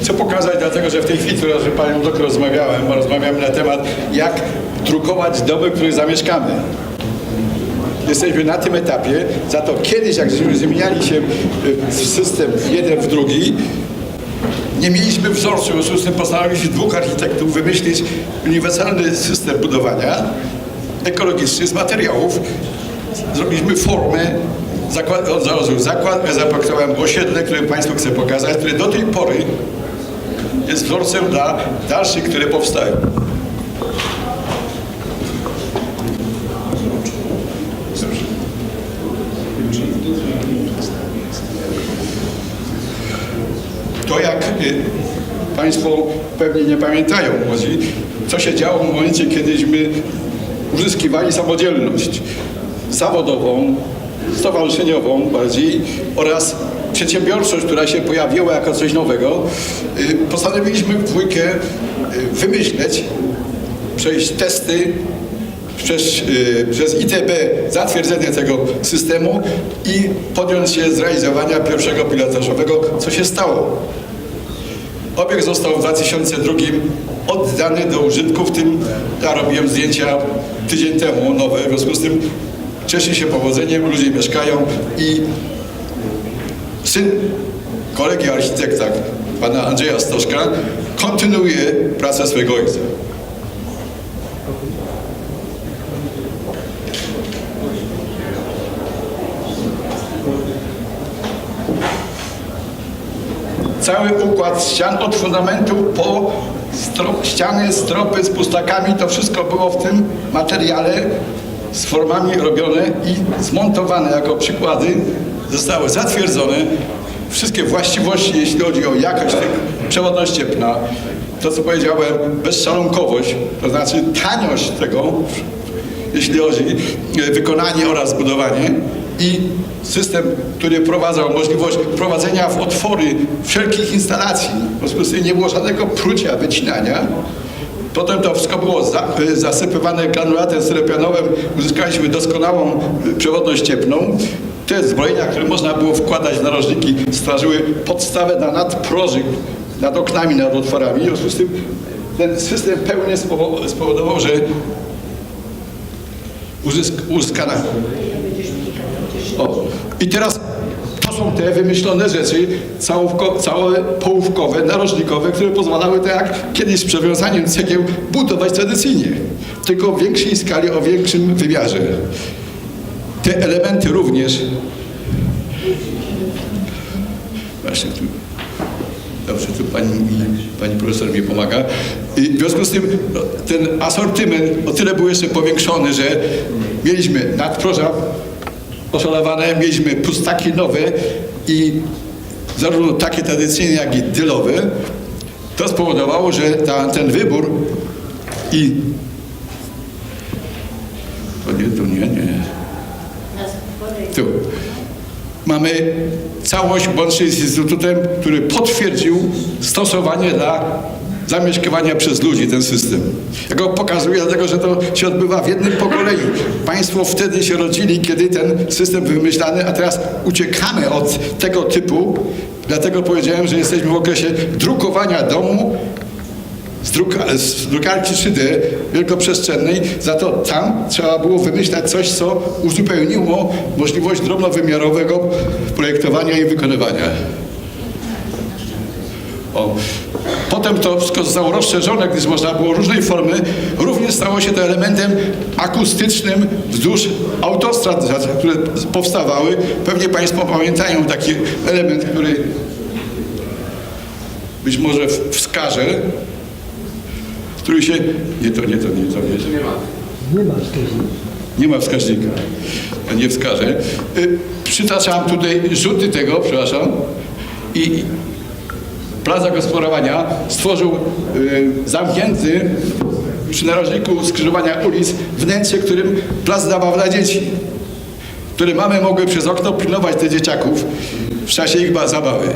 chcę pokazać, dlatego że w tej chwili, z panią doktor rozmawiałem, rozmawiamy na temat, jak drukować domy, w których zamieszkamy. Jesteśmy na tym etapie, za to kiedyś, jak zmieniali się y, system jeden w drugi, nie mieliśmy wzorcu, w związku z tym postanowiliśmy dwóch architektów wymyślić uniwersalny system budowania ekologiczny z materiałów. Zrobiliśmy formę, zakład, od założył zakład, zaprojektowałem osiedle, które Państwu chcę pokazać, które do tej pory jest wzorcem dla dalszych, które powstają. To jak y, Państwo pewnie nie pamiętają, młodzi, co się działo w momencie, kiedyśmy uzyskiwali samodzielność zawodową, stowarzyszeniową bardziej oraz przedsiębiorczość, która się pojawiła jako coś nowego, y, postanowiliśmy w dwójkę y, wymyśleć, przejść testy przez, y, przez ITB zatwierdzenie tego systemu i podjąć się zrealizowania pierwszego pilotażowego, co się stało. Obiekt został w 2002 oddany do użytku, w tym ja robiłem zdjęcia tydzień temu nowe, w związku z tym cieszy się powodzeniem, ludzie mieszkają i syn kolegi architekta, pana Andrzeja Stoszka, kontynuuje pracę swojego ojca. cały układ ścian od fundamentu po stro, ściany, stropy z pustakami, to wszystko było w tym materiale z formami robione i zmontowane jako przykłady, zostały zatwierdzone. Wszystkie właściwości, jeśli chodzi o jakość tych przewodność cieplna, to co powiedziałem, bezszalunkowość, to znaczy taniość tego, jeśli chodzi o wykonanie oraz budowanie i system, który wprowadzał możliwość prowadzenia w otwory wszelkich instalacji. W związku z tym nie było żadnego prucia, wycinania. Potem to wszystko było za, zasypywane granulatem styropianowym. Uzyskaliśmy doskonałą przewodność cieplną. Te zbrojenia, które można było wkładać w narożniki, stwarzyły podstawę na nadprożyk nad oknami, nad otworami. W związku z tym ten system pełnie spowo- spowodował, że uzysk, uzyskana. O. I teraz są te wymyślone rzeczy całówko, całe połówkowe, narożnikowe, które pozwalały tak jak kiedyś z przewiązaniem cegieł budować tradycyjnie. Tylko w większej skali, o większym wymiarze. Te elementy również właśnie tu Dobrze, tu pani, pani profesor mi pomaga. I w związku z tym no, ten asortyment o tyle był jeszcze powiększony, że mieliśmy nadproża oszalawane, mieliśmy pustaki nowe i zarówno takie tradycyjne, jak i dylowe. To spowodowało, że ta, ten wybór i to nie, to nie, nie. Tu. Mamy całość łącznie z Instytutem, który potwierdził stosowanie dla zamieszkiwania przez ludzi ten system. Ja go pokazuję, dlatego że to się odbywa w jednym pokoleniu. Państwo wtedy się rodzili, kiedy ten system wymyślany, a teraz uciekamy od tego typu. Dlatego powiedziałem, że jesteśmy w okresie drukowania domu z, druka, z drukarki 3D wielkoprzestrzennej, za to tam trzeba było wymyślać coś, co uzupełniło możliwość drobnowymiarowego projektowania i wykonywania. O. Potem to wszystko zostało rozszerzone, gdyż można było różnej formy. Również stało się to elementem akustycznym wzdłuż autostrad, które powstawały. Pewnie Państwo pamiętają taki element, który być może w- wskażę, który się... Nie to, nie to, nie to, nie to. Nie ma wskaźnika. Nie ma wskaźnika. Ja nie wskażę. Y, Przytaczam tutaj rzuty tego, przepraszam. I plan zagospodarowania stworzył y, zamknięty przy narożniku skrzyżowania ulic wnętrze, którym plac zabaw dla dzieci. Które mamy mogły przez okno pilnować tych dzieciaków w czasie ich ba- zabawy.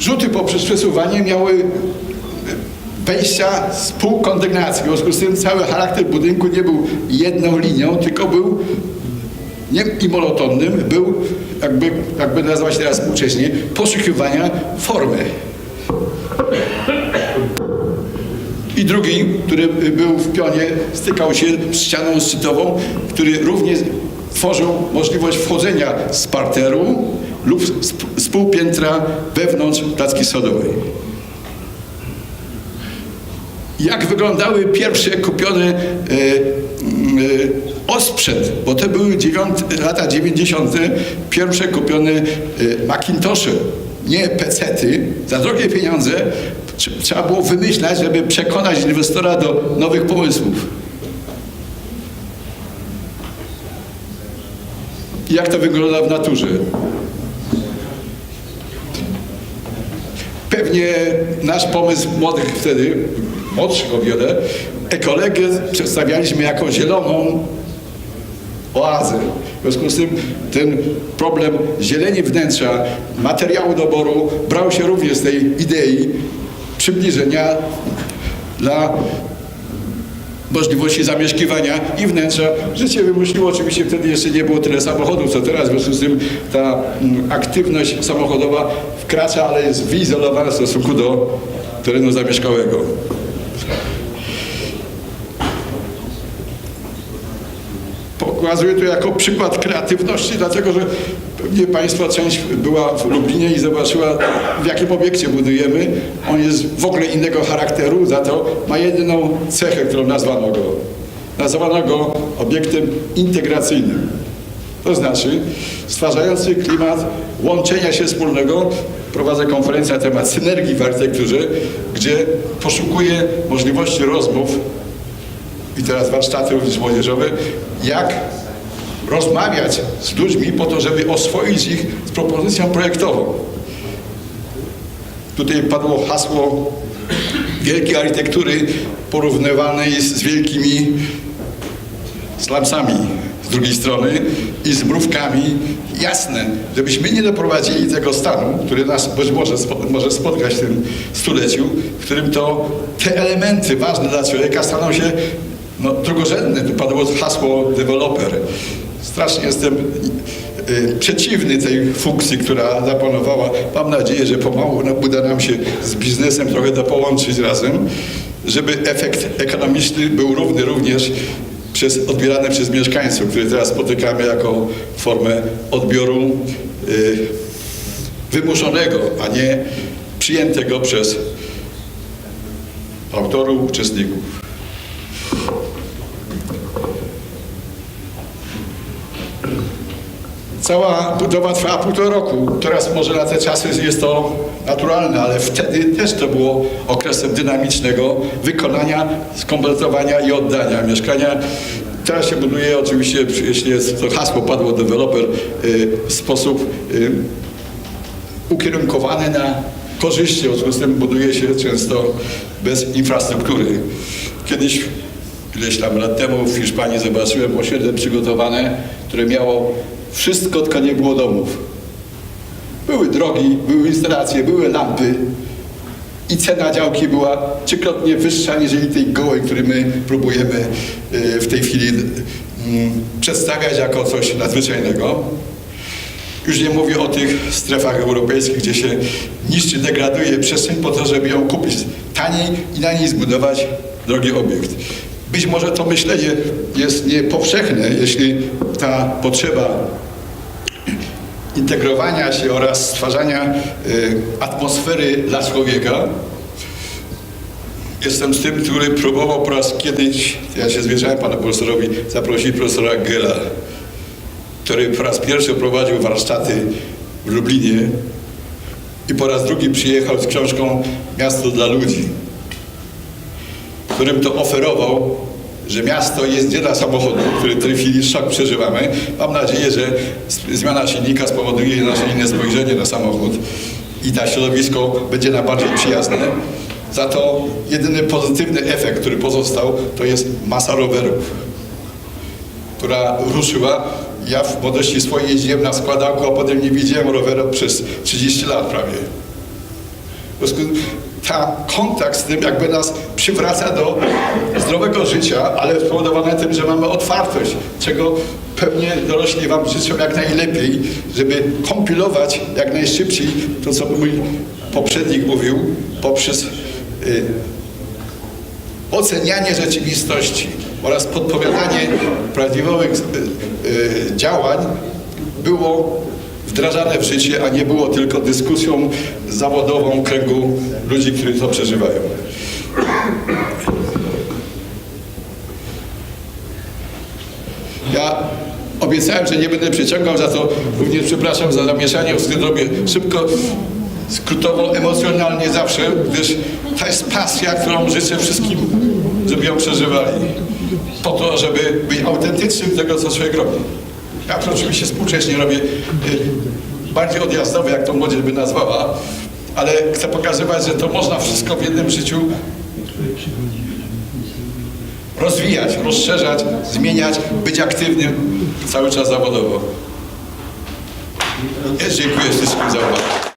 Rzuty poprzez przesuwanie miały wejścia z półkondygnacji. W związku z tym cały charakter budynku nie był jedną linią, tylko był nie, i monotonnym był, jakby, jakby nazwać teraz współcześnie, poszukiwania formy. I drugi, który był w pionie, stykał się z ścianą szczytową, który również tworzył możliwość wchodzenia z parteru lub z, półpiętra wewnątrz klatki sodowej. Jak wyglądały pierwsze kupione e, e, osprzęt, bo to były dziewiąt, lata 90. pierwsze kupione e, Macintosze, nie pecety, za drogie pieniądze tr- trzeba było wymyślać, żeby przekonać inwestora do nowych pomysłów. Jak to wygląda w naturze? Pewnie nasz pomysł młodych wtedy, młodszych o wiele, ekologię przedstawialiśmy jako zieloną oazę. W związku z tym ten problem zieleni wnętrza, materiału doboru brał się również z tej idei przybliżenia dla możliwości zamieszkiwania i wnętrza. Życie wymusiło, oczywiście wtedy jeszcze nie było tyle samochodów, co teraz, w związku z tym ta mm, aktywność samochodowa wkracza, ale jest wyizolowana w stosunku do terenu zamieszkałego. Pokazuję to jako przykład kreatywności, dlatego że pewnie Państwa część była w Lublinie i zobaczyła, w jakim obiekcie budujemy. On jest w ogóle innego charakteru, za to ma jedyną cechę, którą nazwano go. Nazwano go obiektem integracyjnym. To znaczy stwarzający klimat łączenia się wspólnego. Prowadzę konferencję na temat synergii w architekturze, gdzie poszukuję możliwości rozmów i teraz warsztaty również młodzieżowe, jak rozmawiać z ludźmi po to, żeby oswoić ich z propozycją projektową. Tutaj padło hasło wielkiej architektury porównywanej z wielkimi slumsami z drugiej strony i z mrówkami. Jasne, żebyśmy nie doprowadzili tego stanu, który nas być może, może spotkać w tym stuleciu, w którym to te elementy ważne dla człowieka staną się no, drugorzędne. Tu padło hasło deweloper. Strasznie jestem y, przeciwny tej funkcji, która zapanowała. Mam nadzieję, że pomału uda nam się z biznesem trochę to połączyć razem, żeby efekt ekonomiczny był równy również przez, odbierany przez mieszkańców, które teraz spotykamy jako formę odbioru y, wymuszonego, a nie przyjętego przez autorów, uczestników. Cała budowa trwała półtora roku. Teraz może na te czasy jest to naturalne, ale wtedy też to było okresem dynamicznego wykonania, skompletowania i oddania mieszkania. Teraz się buduje oczywiście, jeśli jest to hasło padło deweloper, y, w sposób y, ukierunkowany na korzyści, w związku z tym buduje się często bez infrastruktury. Kiedyś, ileś tam lat temu w Hiszpanii zobaczyłem osiedle przygotowane, które miało wszystko, tylko nie było domów. Były drogi, były instalacje, były lampy i cena działki była trzykrotnie wyższa niż tej gołej, który my próbujemy y, w tej chwili mm, przedstawiać jako coś nadzwyczajnego. Już nie mówię o tych strefach europejskich, gdzie się niszczy, degraduje przestrzeń po to, żeby ją kupić taniej i na niej zbudować drogi obiekt. Być może to myślenie jest niepowszechne, jeśli ta potrzeba integrowania się oraz stwarzania y, atmosfery dla człowieka. Jestem z tym, który próbował po raz kiedyś, ja się zwierzałem panu profesorowi, zaprosić profesora Gela, który po raz pierwszy prowadził warsztaty w Lublinie i po raz drugi przyjechał z książką Miasto dla ludzi, którym to oferował, że miasto jest nie dla samochodu, który w tej chwili szok przeżywamy. Mam nadzieję, że zmiana silnika spowoduje nasze inne spojrzenie na samochód i na środowisko będzie nam bardziej przyjazne. Za to jedyny pozytywny efekt, który pozostał, to jest masa rowerów która ruszyła. Ja w młodości swojej jeździłem na składanku, a potem nie widziałem rowera przez 30 lat prawie. Ta kontakt z tym jakby nas przywraca do zdrowego życia, ale spowodowane tym, że mamy otwartość, czego pewnie dorośli Wam życzą jak najlepiej, żeby kompilować jak najszybciej to, co mój poprzednik mówił, poprzez y, ocenianie rzeczywistości oraz podpowiadanie prawidłowych y, y, działań było wdrażane w życie, a nie było tylko dyskusją zawodową kręgu ludzi, którzy to przeżywają. Ja obiecałem, że nie będę przeciągał, za to również przepraszam za zamieszanie, w robię szybko, skrótowo, emocjonalnie zawsze, gdyż to jest pasja, którą życzę wszystkim, żeby ją przeżywali. Po to, żeby być autentycznym tego, co człowiek robi. Ja oczywiście współcześnie robię y, bardziej odjazdowe, jak to młodzież by nazwała, ale chcę pokazywać, że to można wszystko w jednym życiu rozwijać, rozszerzać, zmieniać, być aktywnym cały czas zawodowo. Jest, dziękuję wszystkim za uwagę.